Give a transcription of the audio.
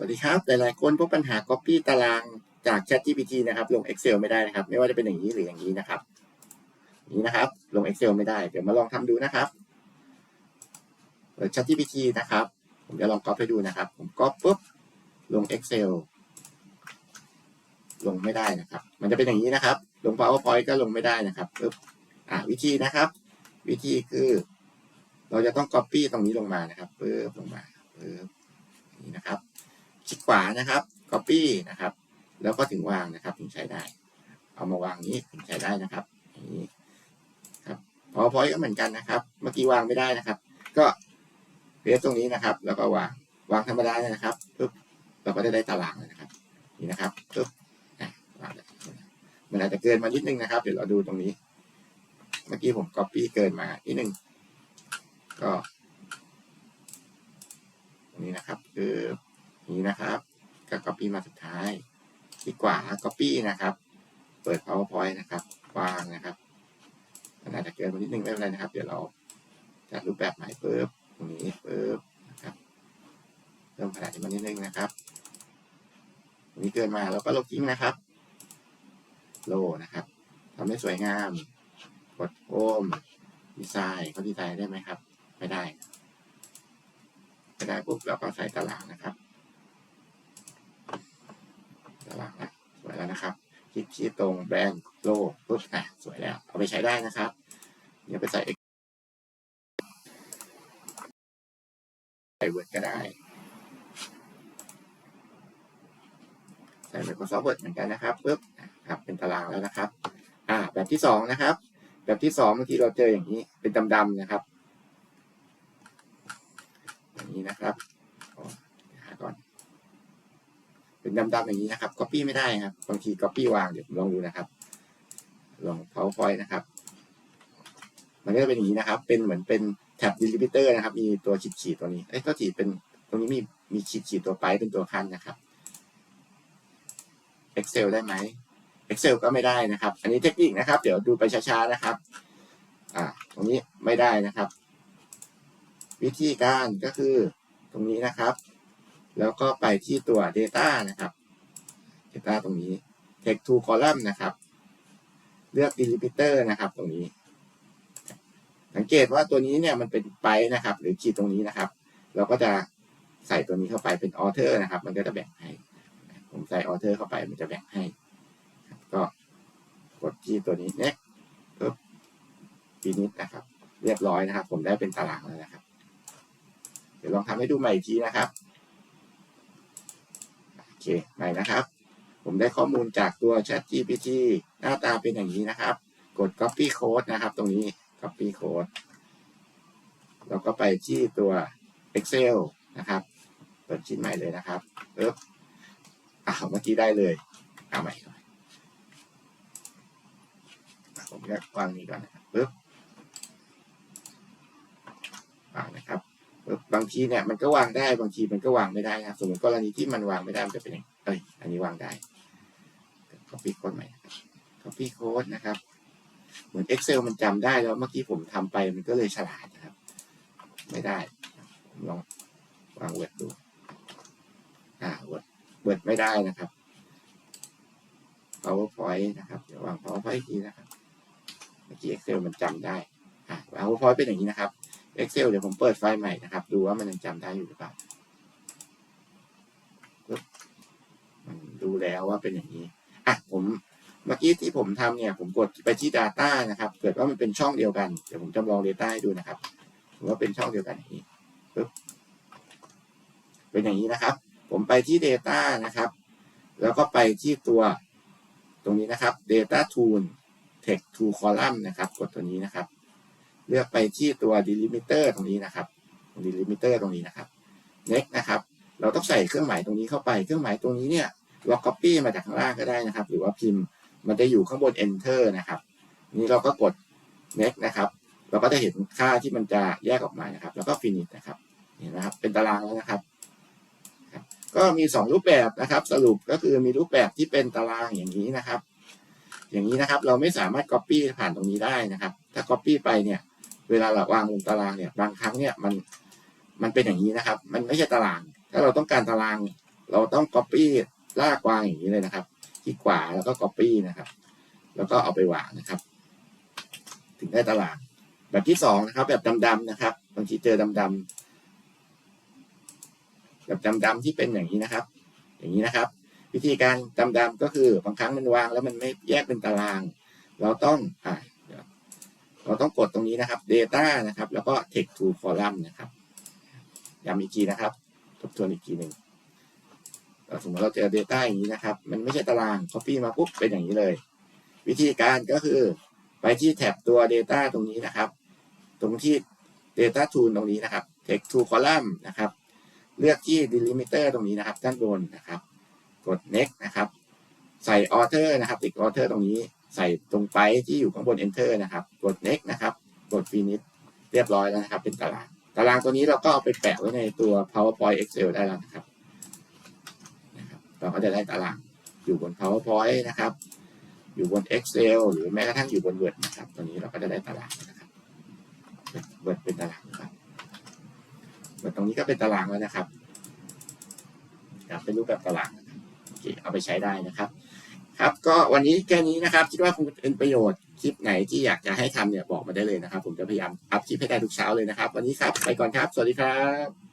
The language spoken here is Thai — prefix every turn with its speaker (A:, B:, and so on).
A: สวัสดีครับ หลายๆ คนพบปัญหา Copy ตารางจาก ChatGPT นะครับ ลง Excel ไม่ได้นะครับ ไม่ว่าจะเป็นอย่างนี้หรืออย่างนี้นะครับนี้นะครับ ลง Excel ไม่ได้ เดี๋ยวมาลองทำดูนะครับเปิด ChatGPT นะครับ ผมจะลองก๊อปให้ดูนะครับ ผมก๊อปปุ๊บ ลง Excel ลงไม่ได้นะครับ มันจะเป็นอย่างนี้นะครับ ลง PowerPoint ก็ลงไม่ได้นะครับปุ๊บอ่าวิธีนะครับ วิธีคือ เราจะต้อง Copy ตรงนี้ลงมานะครับปุ๊บลงมาปุ๊บนี้นะครับ คลิกขวานะครับ copy นะครับ แล้วก็ถึงวางนะครับ ถึงใช้ได้ เอามาวางนี้ถึงใช้ได้นะครับนี้ครับ PowerPoint ก็เหมือนกันนะครับ เมื่อกี้วางไม่ได้นะครับ ก็เพจตรงนี้นะครับ แล้วก็วางวางธรรมดาเลยนะครับปึ๊บเราก็จะได้ตารางนะครับ นี่นะครับปึ๊บอะวางมันอาจจะเกินมานิดนึงนะครับ เดี๋ยวเราดูตรงนี้ เมื่อกี้ผม copy เกินมานิดนึงก็ ตรงนี้นะครับคือ นี้นะครับก็ copy มาสุดท้ายคลิกขวา copy นะครับ เปิด powerpoint นะครับวางนะครับมันอาจจะเกินมานิดนึงไม่เป็นไรนะครับ เดี๋ยวเราจัดรูปแบบใหม่ปุ๊บตรงนี้ปุ๊บนะครับเพิ่มขนาดมานิดนึงนะครับตรงนี้เกินมาเราก็ลบทิ้งนะครับ โลนะครับทำให้สวยงาม กดโอมดีไซน์เขาดีไซน์ได้ไหมครับ ไม่ได้ ไม่ได้ปุ๊บเราก็ใส่ตารางนะครับ ตารางนะสวยแล้วนะ คลิกที่ตรงแบรนด์โลปุ๊บอะสวยแล้ว เอาไปใช้ได้นะครับเดี๋ยวไปใส่ใส่ Word ก็ได้ ใส่ Microsoft Word เหมือนกันนะครับปุ๊บนะครับเป็นตารางแล้วนะครับ อ่า แบบที่สองนะครับ แบบที่สองบางทีเราเจออย่างนี้เป็นดำๆนะครับ อย่างนี้นะครับอ๋อหาก่อน เป็นดำๆอย่างนี้นะครับ Copy ไม่ได้ครับบางที Copy วางเดี๋ยวผมลองดูนะครับ ลอง PowerPoint นะครับ มันก็จะเป็นอย่างนี้นะครับ เป็นเหมือนเป็นแท็บ delimiter นะครับ มีตัวขีดๆตัวนี้เอ้ยก็ขีดเป็นตรงนี้มีมีขีดๆตัวไปเป็นตัวคันนะครับ Excel ได้ไหม Excel ก็ไม่ได้นะครับ อันนี้เทคนิคนะครับ เดี๋ยวดูไปช้าๆนะครับ อ่า ตรงนี้ไม่ได้นะครับ วิธีการก็คือตรงนี้นะครับ แล้วก็ไปที่ตัว Data นะครับ Data ตรงนี้ Text to Column นะครับ เลือก Delimiter นะครับตรงนี้ สังเกตว่าตัวนี้เนี่ยมันเป็นไปนะครับ หรือขีดตรงนี้นะครับ เราก็จะใส่ตัวนี้เข้าไปเป็น Author นะครับ มันก็จะแบ่งให้ ผมใส่ Author เข้าไปมันจะแบ่งให้ ก็กดที่ตัวนี้ next ปุ๊บ finish นะครับ เรียบร้อยนะครับ ผมได้เป็นตารางแล้วนะครับ เดี๋ยวลองทำให้ดูใหม่อีกทีนะครับ เคใหม่นะครับ ผมได้ข้อมูลจากตัว Chat GPT หน้าตาเป็นอย่างนี้นะครับ กด copy code นะครับ ตรงนี้ copy code แล้วก็ไปที่ตัว Excel นะครับ เปิดชิ้นใหม่เลยนะครับปึ๊บอ้าวเมื่อกี้ได้เลยเอาใหม่ก่อนผมจะวางนี้ก่อนนะครับปึ๊บ วางนะครับบางทีเนี่ยมันก็วางได้บางทีมันก็วางไม่ได้นะครับสมมติกรณีที่มันวางไม่ได้มันจะเป็นอย่างเอ้ยอันนี้วางได้ copy code ใหม่ copy code นะครับ เหมือน Excel มันจำได้แล้วเมื่อกี้ผมทำไปมันก็เลยฉลาดนะครับ ไม่ได้ ลองวาง Word ดูอ่า Word Word ไม่ได้นะครับ PowerPoint นะครับเดี๋ยววาง PowerPoint อีกทีนะครับ เมื่อกี้ Excel มันจำได้อ่า PowerPoint เป็นอย่างนี้นะครับ Excel เดี๋ยวผมเปิดไฟล์ใหม่นะครับ ดูว่ามันยังจำได้อยู่หรือเปล่าปึ๊บมันดูแล้วว่าเป็นอย่างนี้ อะ ผมเมื่อกี้ที่ผมทำเนี่ย ผมกดไปที่ Data นะครับ เกิดว่ามันเป็นช่องเดียวกัน เดี๋ยวผมจำลอง Data ให้ดูนะครับถือว่าเป็นช่องเดียวกันอย่างนี้ปึ๊บเป็นอย่างนี้นะครับ ผมไปที่ Data นะครับ แล้วก็ไปที่ตัวตรงนี้นะครับ Data Tool Text to Column นะครับ กดตัวนี้นะครับ เลือกไปที่ตัว delimiter ตรงนี้นะครับ delimiter ตรงนี้นะครับ next นะครับ เราต้องใส่เครื่องหมายตรงนี้เข้าไป เครื่องหมายตรงนี้เนี่ยเรา copy มาจากข้างล่างก็ได้นะครับ หรือว่าพิมพ์มันจะอยู่ข้างบน enter นะครับ นี้เราก็กด next นะครับ เราก็จะเห็นค่าที่มันจะแยกออกมานะครับ แล้วก็ finish นะครับเห็นนะครับ เป็นตารางแล้วนะครับ ก็มีสองรูปแบบนะครับ สรุปก็คือมีรูปแบบที่เป็นตารางอย่างนี้นะครับ อย่างนี้นะครับ เราไม่สามารถ copy ผ่านตรงนี้ได้นะครับ ถ้า copy ไปเนี่ย เวลาเราวางลงตารางเนี่ยบางครั้งเนี่ยมันมันเป็นอย่างนี้นะครับ มันไม่ใช่ตาราง ถ้าเราต้องการตาราง เราต้อง copy ลากวางอย่างนี้เลยนะครับที่ขวาแล้วก็ copy นะครับ แล้วก็เอาไปวางนะครับ ถึงได้ตาราง แบบที่สองนะครับ แบบดำๆนะครับบางทีเจอดำๆแบบดำๆที่เป็นอย่างนี้นะครับ อย่างนี้นะครับ วิธีการดำๆก็คือบางครั้งมันวางแล้วมันไม่แยกเป็นตาราง เราต้องอ่า เราต้องกดตรงนี้นะครับ Data นะครับ แล้วก็ Text to Column นะครับย้ำอีกทีนะครับ ทบทวนอีกทีหนึ่งสมมติเราเจอ Data อย่างนี้นะครับ มันไม่ใช่ตาราง Copy มาปุ๊บเป็นอย่างนี้เลย วิธีการก็คือไปที่แท็บตัว Data ตรงนี้นะครับ ตรงที่ Data Tool ตรงนี้นะครับ Text to Column นะครับ เลือกที่ Delimiter ตรงนี้นะครับ ด้านบนนะครับ กด next นะครับ ใส่ author นะครับ ติด author ตรงนี้ ใส่ตรงไปที่อยู่ข้างบน enter นะครับ กด next นะครับ กด finish เรียบร้อยแล้วนะครับ เป็นตาราง ตารางตัวนี้เราก็เอาไปแปะไว้ในตัว powerpoint excel ได้แล้วนะครับนะครับเราก็จะได้ตารางอยู่บน powerpoint นะครับ อยู่บน excel หรือแม้กระทั่งอยู่บน word นะครับ ตัวนี้เราก็จะได้ตารางนะครับ word เป็นตารางนะครับ word ตรงนี้ก็เป็นตารางแล้วนะครับรับเป็นรูปแบบตารางโอเคเอาไปใช้ได้นะครับ ครับ ก็วันนี้แค่นี้นะครับ คิดว่าคงเป็นประโยชน์คลิปไหนที่อยากจะให้ทำเนี่ยบอกมาได้เลยนะครับ ผมจะพยายามอัพคลิปให้ได้ทุกเช้าเลยนะครับ วันนี้ครับ ไปก่อนครับ สวัสดีครับ